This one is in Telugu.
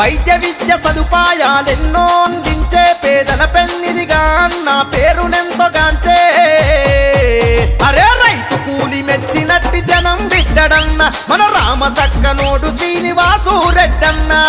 వైద్య విద్య సదుపాయాలెన్నో అందించే పేదల పెన్నిదిగా అన్న పేరునెంతోగాంచే అరే రైతు కూలి మెచ్చినట్టి జనం బిడ్డడన్న మన రామ సక్కనోడు శ్రీనివాసు రెడ్డన్నా.